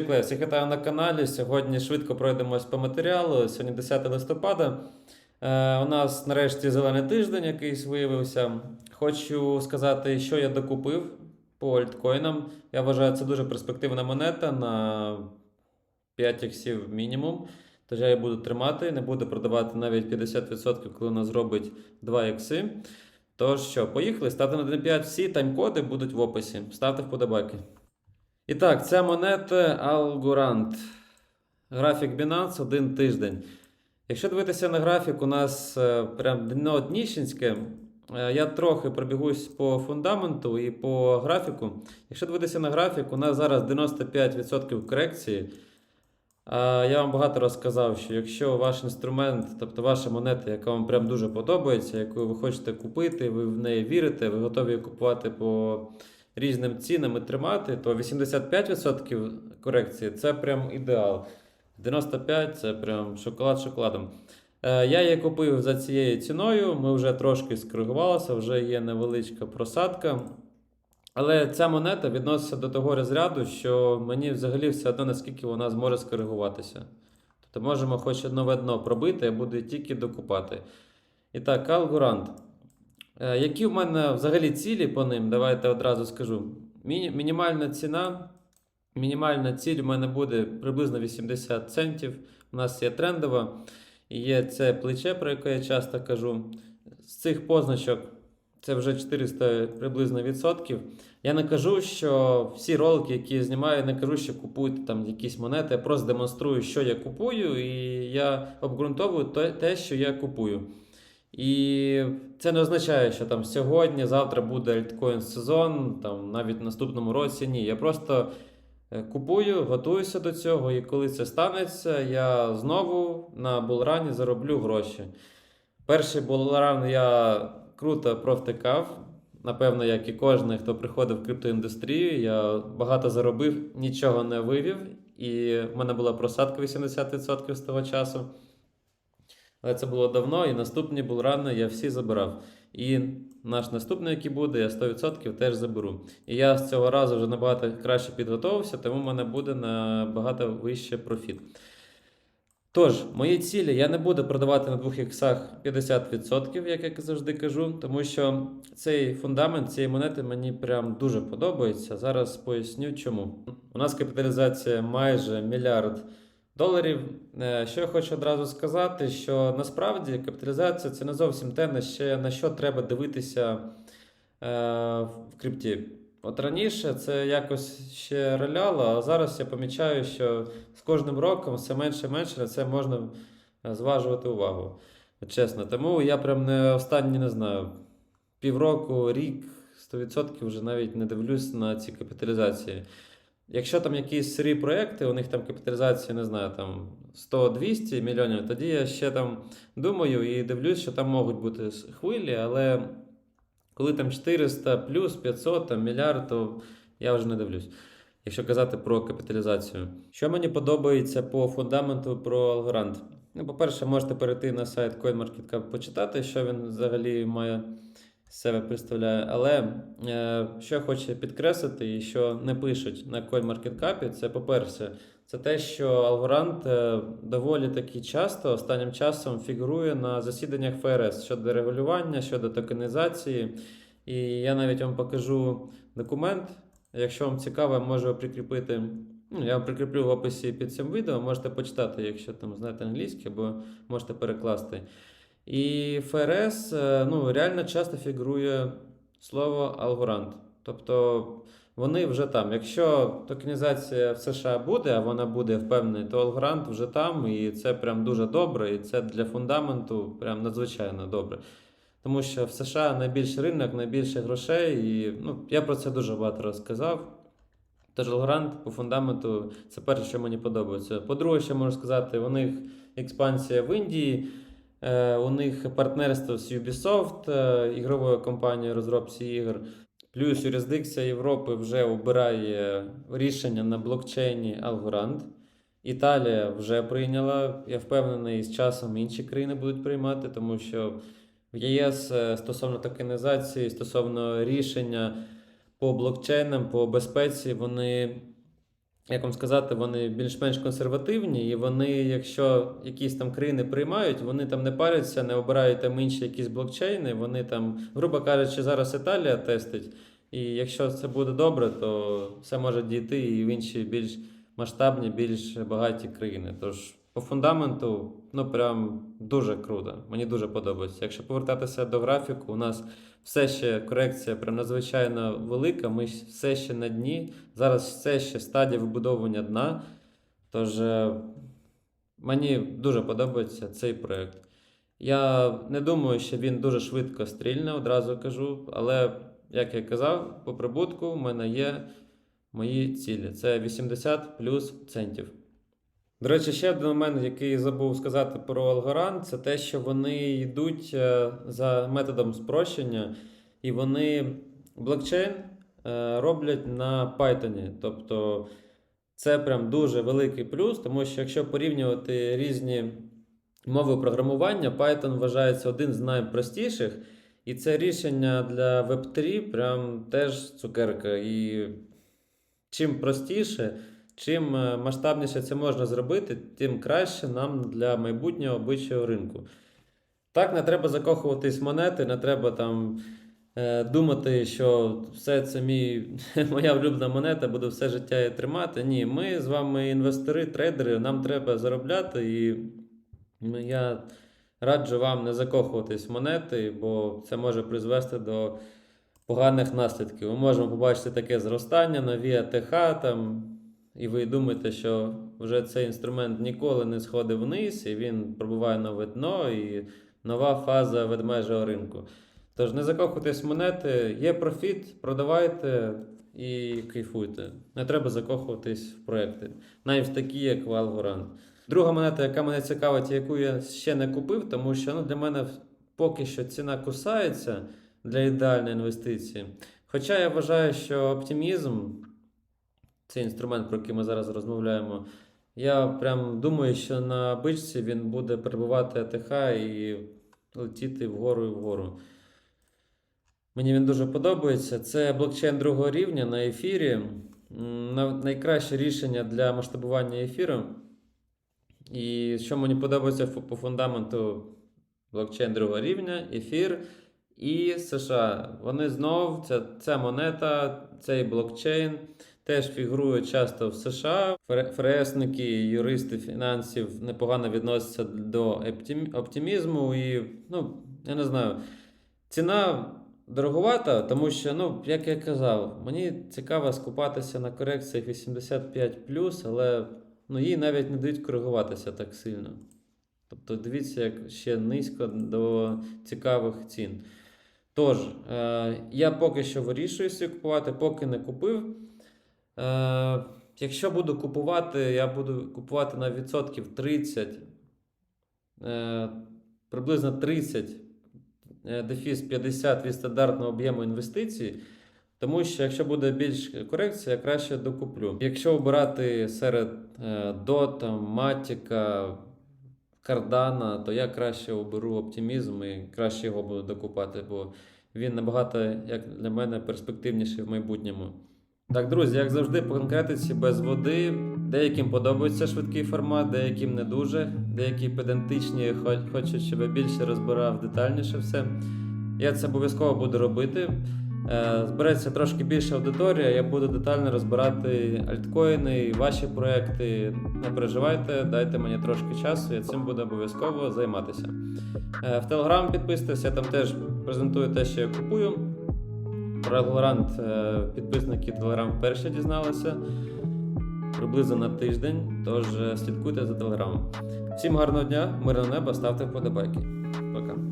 Друзі, всіх вітаю на каналі. Сьогодні швидко пройдемось по матеріалу. Сьогодні 10 листопада. Е, у нас нарешті зелений тиждень якийсь виявився. Хочу сказати, що я докупив по альткоїнам. Я вважаю, це дуже перспективна монета на 5 іксів мінімум. Тож я її буду тримати, не буду продавати навіть 50%, коли вона зробить 2 ікси. Тож що, поїхали, ставте на 1.5 всі тайм-коди будуть в описі. Ставте вподобайки. І так, ця монета Algorand. Графік Binance один тиждень. Якщо дивитися на графік, у нас е, прям дно. Е, Я трохи пробігусь по фундаменту і по графіку. Якщо дивитися на графік, у нас зараз 95% корекції. Я вам багато розказав, що якщо ваш інструмент, тобто ваша монета, яка вам прям дуже подобається, яку ви хочете купити, ви в неї вірите, ви готові купувати по різним цінам і тримати, то 85% корекції це прям ідеал. 95% це прям шоколад шоколадом. Е, Я її купив за цією ціною. Ми вже трошки скоригувалися, вже є невеличка просадка. Але ця монета відноситься до того розряду, що мені взагалі все одно наскільки вона зможе скоригуватися. Тобто можемо хоч одне дно пробити, я буду тільки докупати. І так, Алгорант. Е, Які в мене взагалі цілі по ним? Давайте одразу скажу. Мінімальна ціна. Мінімальна ціль у мене буде приблизно 80 центів. У нас є трендова. І є це плече, про яке я часто кажу. З цих позначок це вже 400 приблизно відсотків. Я не кажу, що всі ролики, які я знімаю, не кажу, що купуйте там якісь монети. Я просто демонструю, що я купую, і я обґрунтовую те, що я купую. І це не означає, що там сьогодні, завтра буде альткоін сезон, там навіть в наступному році. Ні. Я просто е, купую, готуюся до цього, і коли це станеться, я знову на булрані зароблю гроші. Перший булран я круто провтикав. Напевно, як і кожен, хто приходив в криптоіндустрію, я багато заробив, нічого не вивів, і в мене була просадка 80% з того часу. Але це було давно, і наступні булрани я всі забирав. І наш наступний, який буде, я 100% теж заберу. І я з цього разу вже набагато краще підготувався, тому в мене буде набагато вище профіт. Тож, мої цілі я не буду продавати на двох іксах 50%, як я завжди кажу, тому що цей фундамент цієї монети мені прям дуже подобається. Зараз поясню чому. У нас капіталізація майже мільярд доларів. Е, Що я хочу одразу сказати, що насправді капіталізація це не зовсім те, на ще на що треба дивитися е, в крипті. От раніше це якось ще роляло, а зараз я помічаю, що з кожним роком все менше і менше на це можна е, зважувати увагу. Чесно. Тому я прям не останні, не знаю, півроку, рік, 100% вже навіть не дивлюсь на ці капіталізації. Якщо там якісь сирі проекти, у них там капіталізація, не знаю, там 100-200 мільйонів, тоді я ще там думаю і дивлюсь, що там можуть бути хвилі, але коли там 400 плюс 500 там, мільярд, то я вже не дивлюсь. Якщо казати про капіталізацію. Що мені подобається по фундаменту про Algorand? Ну, по-перше, можете перейти на сайт CoinMarketCap почитати, що він взагалі має себе представляє. Але е, що хочу підкреслити і що не пишуть на CoinMarketCap, це по-перше, це те, що Algorand е, доволі таки часто останнім часом фігурує на засіданнях ФРС щодо регулювання, щодо токенізації. І я навіть вам покажу документ. Якщо вам цікаво, можу прикріпити. Ну, я вам прикріплю в описі під цим відео, можете почитати, якщо там знаєте англійське, або можете перекласти. І ФРС е, ну, реально часто фігурує слово Algorand. Тобто вони вже там. Якщо токенізація в США буде, а вона буде впевнений, то Algorand вже там, і це прям дуже добре, і це для фундаменту прям надзвичайно добре. Тому що в США найбільший ринок, найбільше грошей, і ну, я про це дуже багато розказав. Тож Algorand по фундаменту це перше, що мені подобається. По-друге, ще можу сказати, у них експансія в Індії. Е, У них партнерство з Ubisoft, е, ігровою компанією розробці ігор. Плюс юрисдикція Європи вже обирає рішення на блокчейні Algorand. Італія вже прийняла. Я впевнений, з часом інші країни будуть приймати, тому що в ЄС е, стосовно токенізації, стосовно рішення по блокчейнам, по безпеці, вони як вам сказати, вони більш-менш консервативні, і вони, якщо якісь там країни приймають, вони там не паряться, не обирають там інші якісь блокчейни. Вони там, грубо кажучи, зараз Італія тестить. І якщо це буде добре, то все може дійти і в інші більш масштабні, більш багаті країни. Тож по фундаменту, ну прям дуже круто. Мені дуже подобається. Якщо повертатися до графіку, у нас все ще корекція прям надзвичайно велика. Ми все ще на дні. Зараз все ще стадія вибудовування дна. Тож е, мені дуже подобається цей проект. Я не думаю, що він дуже швидко стрільне, одразу кажу. Але, як я казав, по прибутку в мене є мої цілі. Це 80 плюс центів. До речі, ще один момент, який забув сказати про Algorand, це те, що вони йдуть е, за методом спрощення, і вони блокчейн е, роблять на Python. Тобто це прям дуже великий плюс, тому що якщо порівнювати різні мови програмування, Python вважається один з найпростіших. І це рішення для Web3 прям теж цукерка. І чим простіше, чим е, масштабніше це можна зробити, тим краще нам для майбутнього обичого ринку. Так, не треба закохуватись в монети, не треба там е, думати, що все це мій, моя улюблена монета, буду все життя її тримати. Ні, ми з вами інвестори, трейдери, нам треба заробляти, і я раджу вам не закохуватись в монети, бо це може призвести до поганих наслідків. Ми можемо побачити таке зростання, нові АТХ там. І ви думаєте, що вже цей інструмент ніколи не сходить вниз, і він пробуває нове дно і нова фаза ведмежого ринку. Тож не закохуйтесь в монети, є профіт, продавайте і кайфуйте. Не треба закохуватись в проекти, навіть такі, як Valorant. Друга монета, яка мене цікавить, яку я ще не купив, тому що ну, для мене поки що ціна кусається для ідеальної інвестиції. Хоча я вважаю, що оптимізм цей інструмент, про який ми зараз розмовляємо. Я прям думаю, що на бичці він буде перебувати АТХ і летіти вгору і вгору. Мені він дуже подобається. Це блокчейн другого рівня на ефірі. Найкраще рішення для масштабування ефіру. І що мені подобається по фундаменту блокчейн другого рівня, ефір і США. Вони знов, ця, ця монета, цей блокчейн теж фігурують часто в США. Фре- ФРСники, юристи фінансів непогано відносяться до оптимізму. І, ну, я не знаю, ціна дороговата, тому що, ну, як я казав, мені цікаво скупатися на корекціях 85, але ну, їй навіть не дають коригуватися так сильно. Тобто дивіться, як ще низько до цікавих цін. Тож, е, я поки що вирішуюся купувати, поки не купив. Е, якщо буду купувати, я буду купувати на відсотків 30, е, приблизно 30, е, дефіс 50 від стандартного об'єму інвестицій. Тому що якщо буде більш корекція, я краще докуплю. Якщо обирати серед е, Dota, Matic, Cardano, то я краще оберу оптимізм і краще його буду докупати, бо він набагато, як для мене, перспективніший в майбутньому. Так, друзі, як завжди, по конкретиці без води. Деяким подобається швидкий формат, деяким не дуже, деякі педантичні хо- хочуть, щоб я більше розбирав детальніше все. Я це обов'язково буду робити. Е, Збереться трошки більше аудиторія, я буду детально розбирати альткоїни ваші проекти. Не переживайте, дайте мені трошки часу, я цим буду обов'язково займатися. Е, В Телеграм підписуйтесь, я там теж презентую те, що я купую. Про е, підписники Телеграм вперше дізналися приблизно на тиждень, тож е, слідкуйте за телеграмом. Всім гарного дня, мирного неба, ставте вподобайки. Пока.